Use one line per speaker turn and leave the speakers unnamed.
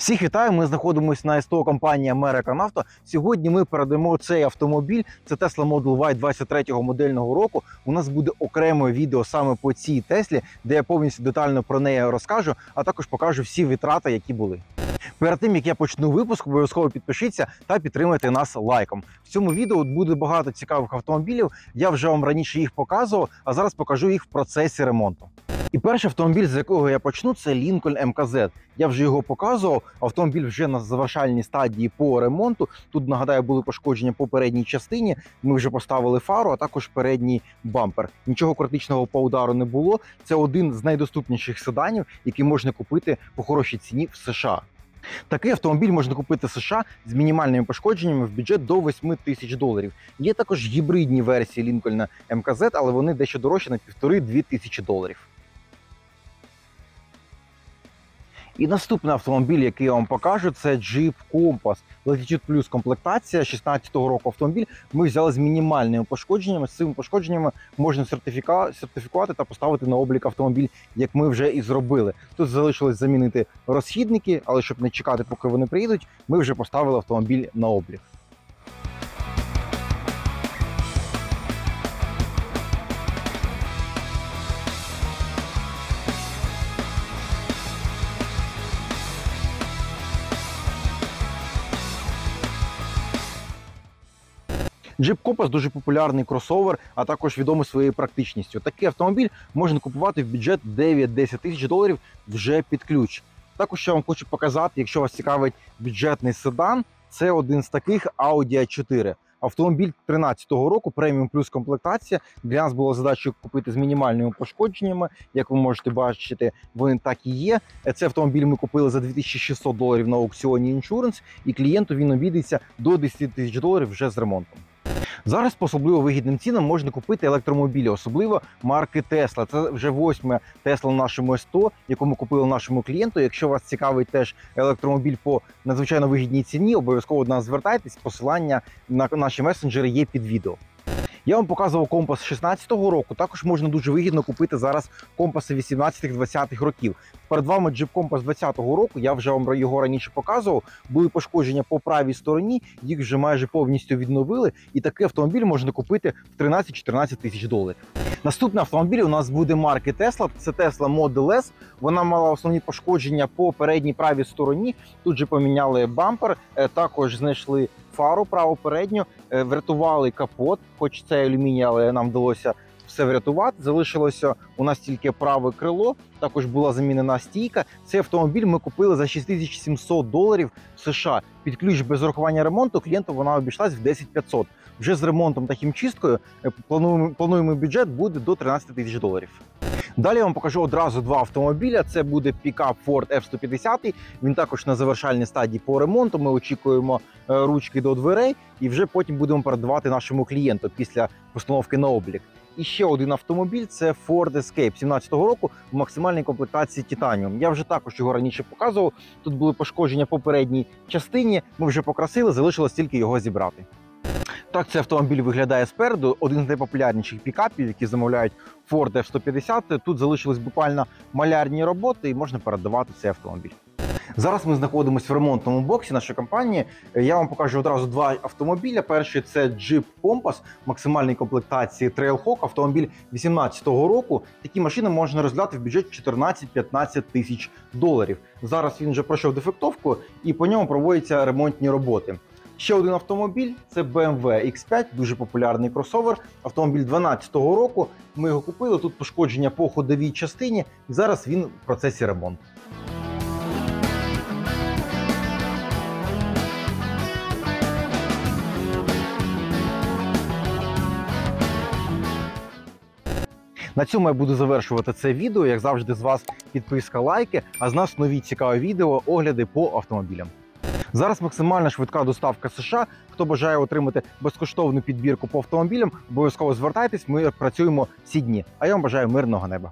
Всіх вітаю. Ми знаходимося на СТО компанії American Auto. Сьогодні ми передамо цей автомобіль. Це Tesla Model Y 23-го модельного року. У нас буде окреме відео саме по цій Теслі, де я повністю детально про неї розкажу, а також покажу всі витрати, які були. Перед тим як я почну випуск, обов'язково підпишіться та підтримайте нас лайком. В цьому відео буде багато цікавих автомобілів. Я вже вам раніше їх показував, а зараз покажу їх в процесі ремонту. І перший автомобіль, з якого я почну, це Lincoln МКЗ. Я вже його показував. Автомобіль вже на завершальній стадії по ремонту. Тут нагадаю, були пошкодження по передній частині. Ми вже поставили фару, а також передній бампер. Нічого критичного по удару не було. Це один з найдоступніших седанів, який можна купити по хорошій ціні в США. Такий автомобіль можна купити в США з мінімальними пошкодженнями в бюджет до 8 тисяч доларів. Є також гібридні версії Лінкольна МКЗ, але вони дещо дорожчі на півтори-дві тисячі доларів. І наступний автомобіль, який я вам покажу, це Jeep Compass. Latitude Plus комплектація 16-го року автомобіль. Ми взяли з мінімальними пошкодженнями. З цими пошкодженнями можна сертифікувати та поставити на облік автомобіль, як ми вже і зробили. Тут залишилось замінити розхідники, але щоб не чекати, поки вони приїдуть, ми вже поставили автомобіль на облік. Jeep Compass дуже популярний кросовер, а також відомий своєю практичністю. Такий автомобіль можна купувати в бюджет 9-10 тисяч доларів вже під ключ. Також я вам хочу показати, якщо вас цікавить бюджетний седан, це один з таких Audi A4. Автомобіль 13-го року, преміум плюс комплектація. Для нас було задачею купити з мінімальними пошкодженнями. Як ви можете бачити, вони так і є. Цей автомобіль ми купили за 2600 доларів на аукціоні Insurance, і клієнту він обійдеться до 10 тисяч доларів вже з ремонтом. Зараз по особливо вигідним цінам можна купити електромобілі, особливо марки Тесла. Це вже восьме Тесла в нашому СТО, яку ми купили нашому клієнту. Якщо вас цікавить теж електромобіль по надзвичайно вигідній ціні, обов'язково до нас звертайтесь. Посилання на наші месенджери є під відео. Я вам показував компас 16-го року. Також можна дуже вигідно купити зараз компаси 18-20-х років. Перед вами Jeep Compass 20-го року. Я вже вам його раніше показував. Були пошкодження по правій стороні, їх вже майже повністю відновили. І такий автомобіль можна купити в 13-14 тисяч доларів. Наступний автомобіль у нас буде марки Tesla. Це Tesla Model S. Вона мала основні пошкодження по передній правій стороні. Тут же поміняли бампер, е, також знайшли фару праву передню, е, врятували капот, хоч це алюміній, але нам вдалося все врятувати. Залишилося у нас тільки праве крило. Також була замінена стійка. Цей автомобіль ми купили за 6700 доларів в США. Під ключ без урахування ремонту клієнту вона обійшлась в 10500. Вже з ремонтом та хімчисткою е, плануємо плануємо бюджет буде до 13 тисяч доларів. Далі я вам покажу одразу два автомобіля. Це буде пікап Ford F-150. Він також на завершальній стадії по ремонту. Ми очікуємо е, ручки до дверей, і вже потім будемо передавати нашому клієнту після постановки на облік. І ще один автомобіль це Ford Escape 17-го року в максимальній комплектації Titanium. Я вже також його раніше показував. Тут були пошкодження по передній частині. Ми вже покрасили, залишилось тільки його зібрати. Так, цей автомобіль виглядає спереду. Один з найпопулярніших пікапів, які замовляють Ford F-150. Тут залишились буквально малярні роботи, і можна передавати цей автомобіль. Зараз ми знаходимося в ремонтному боксі нашої компанії. Я вам покажу одразу два автомобіля. Перший це Jeep Compass максимальної комплектації Trailhawk, автомобіль 2018 року. Такі машини можна розглядати в бюджет 14-15 тисяч доларів. Зараз він вже пройшов дефектовку і по ньому проводяться ремонтні роботи. Ще один автомобіль це BMW X5, дуже популярний кросовер. Автомобіль 2012 року. Ми його купили. Тут пошкодження по ходовій частині, і зараз він в процесі ремонту. На цьому я буду завершувати це відео. Як завжди, з вас підписка, лайки, а з нас нові цікаві відео, огляди по автомобілям. Зараз максимальна швидка доставка США. Хто бажає отримати безкоштовну підбірку по автомобілям, обов'язково звертайтесь. Ми працюємо всі дні. А я вам бажаю мирного неба.